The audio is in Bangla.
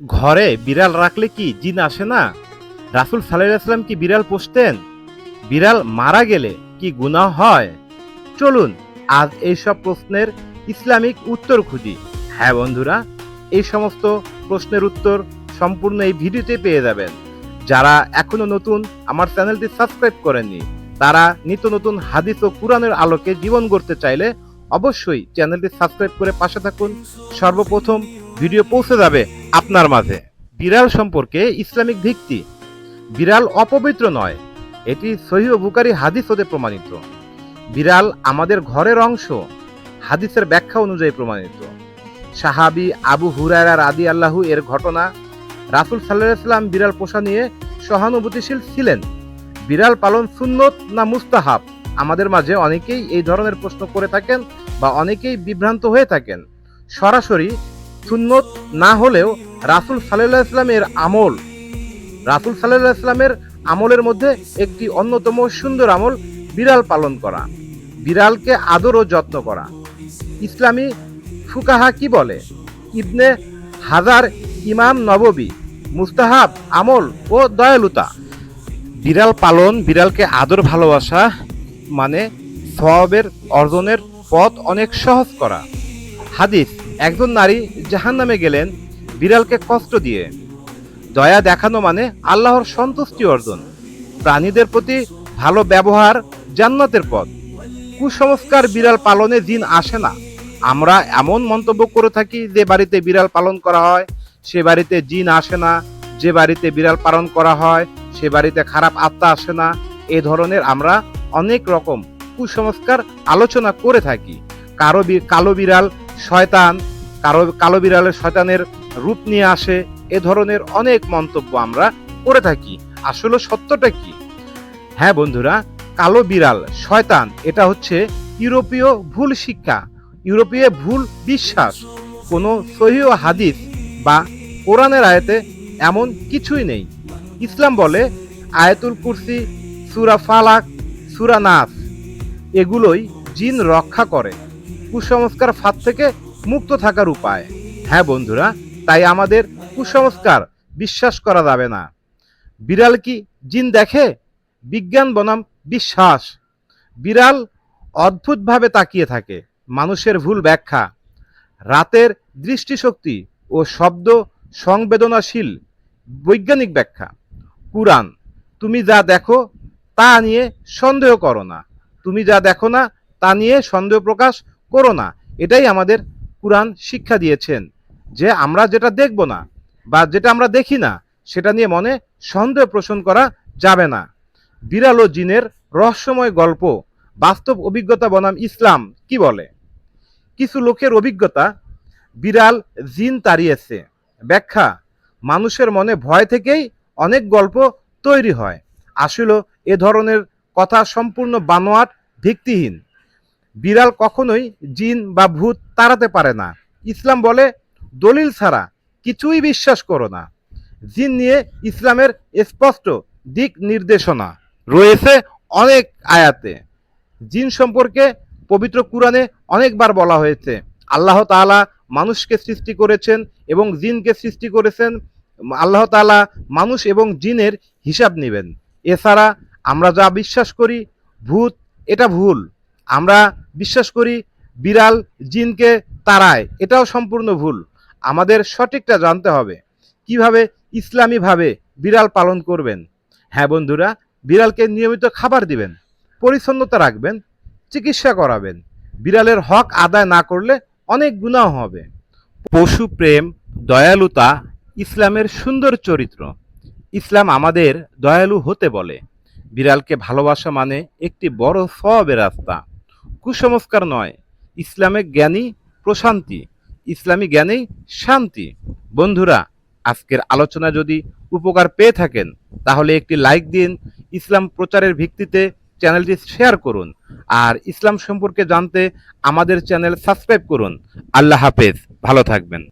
ঘরে বিড়াল রাখলে কি জিন আসে না? রাসুল সাল্লাম কি বিড়াল পোষতেন? বিড়াল মারা গেলে কি গুনাহ হয়? চলুন, আজ এই সব প্রশ্নের ইসলামিক উত্তর খুঁজি। হ্যাঁ বন্ধুরা, এই সমস্ত প্রশ্নের উত্তর সম্পূর্ণ এই ভিডিওতে পেয়ে যাবেন। যারা এখনও নতুন, আমার চ্যানেলটি সাবস্ক্রাইব করেননি, তারা নিত্য নতুন হাদিস ও কোরআনের আলোকে জীবন গড়তে চাইলে অবশ্যই চ্যানেলটি সাবস্ক্রাইব করে পাশে থাকুন। সর্বপ্রথম ভিডিও পৌঁছে যাবে আপনার মাঝে। বিড়াল সম্পর্কে ইসলামিক ভিত্তি। বিড়াল অপবিত্র নয়, এটি সহিহ বুকারি হাদিস হতে প্রমাণিত। বিড়াল আমাদের ঘরের অংশ, হাদিসের ব্যাখ্যা অনুযায়ী প্রমাণিত। সাহাবি আবু হুরায়রা রাদি আল্লাহু এর ঘটনা, রাসুল সাল্লাহ সাল্লাম বিড়াল পোষা নিয়ে সহানুভূতিশীল ছিলেন। বিড়াল পালন সুন্নত না মুস্তাহাব? আমাদের মাঝে অনেকেই এই ধরনের প্রশ্ন করে থাকেন বা অনেকেই বিভ্রান্ত হয়ে থাকেন। সরাসরি সুন্নত না হলেও রাসুল সাল্লাহ ইসলামের আমল, রাসুল সাল্লাহ ইসলামের আমলের মধ্যে একটি অন্যতম সুন্দর আমল বিড়াল পালন করা, বিড়ালকে আদর ও যত্ন করা। ইসলামী ফুকাহা কি বলে? ইবনে হাজার ইমাম নববী মুস্তাহাব আমল ও দয়ালুতা। বিড়াল পালন, বিড়ালকে আদর ভালোবাসা মানে সওয়াবের অর্জনের পথ অনেক সহজ করা। হাদিস একজন নারী জাহান্নামে গেলেন বিড়ালকে কষ্ট দিয়ে। দয়া দেখানো মানে আল্লাহর সন্তুষ্টি অর্জন। প্রাণীদের প্রতি ভালো ব্যবহার জান্নাতের পথ। কুসংস্কার বিড়াল পালনে দিন আসে না। আমরা এমন মন্তব্য করে থাকি, যে বাড়িতে বিড়াল পালন করা হয়, সে বাড়িতে জিন আসে না। যে বাড়িতে বিড়াল পালন করা হয়, সে বাড়িতে খারাপ আত্মা আসে না। এ ধরনের আমরা অনেক রকম কুসংস্কার আলোচনা করে থাকি। কারও কালো বিড়াল শয়তান কারও কালো বিড়ালের শয়তানের রূপ নিয়ে আসে, এ ধরনের অনেক মন্তব্য আমরা করে থাকি। আসলে সত্যটা কি? হ্যাঁ বন্ধুরা, কালো বিড়াল, শয়তান, এটা হচ্ছে ইউরোপীয় ভুল শিক্ষা, ইউরোপীয় ভুল বিশ্বাস। কোনো সহিহ হাদিস বা কোরআনের আয়াতে এমন কিছুই নেই। ইসলাম বলে, আয়াতুল কুরসি, সুরা ফালাক, সুরা নাস, এগুলোই জিন রক্ষা করে। কুসংস্কার ফাঁদ থেকে মুক্ত থাকার উপায়। হ্যাঁ বন্ধুরা, তাই আমাদের কুসংস্কার বিশ্বাস করা যাবে না। বিড়াল কি জিন দেখে? বিজ্ঞান বনাম বিশ্বাস। বিড়াল অদ্ভুতভাবে তাকিয়ে থাকে, মানুষের ভুল ব্যাখ্যা। রাতের দৃষ্টিশক্তি ও শব্দ সংবেদনাশীল বৈজ্ঞানিক ব্যাখ্যা। কুরআন, তুমি যা দেখো তা নিয়ে সন্দেহ করো না। তুমি যা দেখো না তা নিয়ে সন্দেহ প্রকাশ করো না। এটাই আমাদের কুরআন শিক্ষা দিয়েছেন যে আমরা যেটা দেখব না বা যেটা আমরা দেখি না, সেটা নিয়ে মনে সন্দেহ পোষণ করা যাবে না। বিড়াল ও জিনের রহস্যময় গল্প, বাস্তব অভিজ্ঞতা বনাম ইসলাম কি বলে? কিছু লোকের অভিজ্ঞতা বিড়াল, জিন তাড়িয়েছে। ব্যাখ্যা, মানুষের মনে ভয় থেকেই অনেক গল্প তৈরি হয়। আসলে এ ধরনের কথা সম্পূর্ণ বানোয়াট ভিত্তিহীন। বিড়াল কখনোই জিন বা ভূত তাড়াতে পারে না। ইসলাম বলে, দলিল ছাড়া কিছুই বিশ্বাস করো না। জিন নিয়ে ইসলামের স্পষ্ট দিক নির্দেশনা রয়েছে অনেক আয়াতে। জিন সম্পর্কে পবিত্র কুরআনে অনেকবার বলা হয়েছে, আল্লাহ তাআলা মানুষকে সৃষ্টি করেছেন এবং জিনকে সৃষ্টি করেছেন, আল্লাহ তাআলা মানুষ এবং জিনের হিসাব নেবেন। এছাড়া আমরা যা বিশ্বাস করি, ভূত, এটা ভুল। আমরা বিশ্বাস করি বিড়াল জিনকে তাড়ায়, এটাও সম্পূর্ণ ভুল। আমাদের সঠিকটা জানতে হবে। কীভাবে ইসলামীভাবে বিড়াল পালন করবেন? হ্যাঁ বন্ধুরা, বিড়ালকে নিয়মিত খাবার দিবেন, পরিচ্ছন্নতা রাখবেন, চিকিৎসা করাবেন। বিড়ালের হক আদায় না করলে অনেক গুণাও হবে। পশু প্রেম, দয়ালুতা ইসলামের সুন্দর চরিত্র। ইসলাম আমাদের দয়ালু হতে বলে। বিড়ালকে ভালোবাসা মানে একটি বড় সবের রাস্তা। কুসংস্কার নয়, ইসলামে জ্ঞানী প্রশান্তি, ইসলামী জ্ঞানেই শান্তি। বন্ধুরা, আজকের আলোচনা যদি উপকার পেয়ে থাকেন, তাহলে একটি লাইক দিন, ইসলাম প্রচারের ভিত্তিতে চ্যানেলটি শেয়ার করুন, আর ইসলাম সম্পর্কে জানতে আমাদের চ্যানেল সাবস্ক্রাইব করুন। আল্লাহ হাফেজ, ভালো থাকবেন।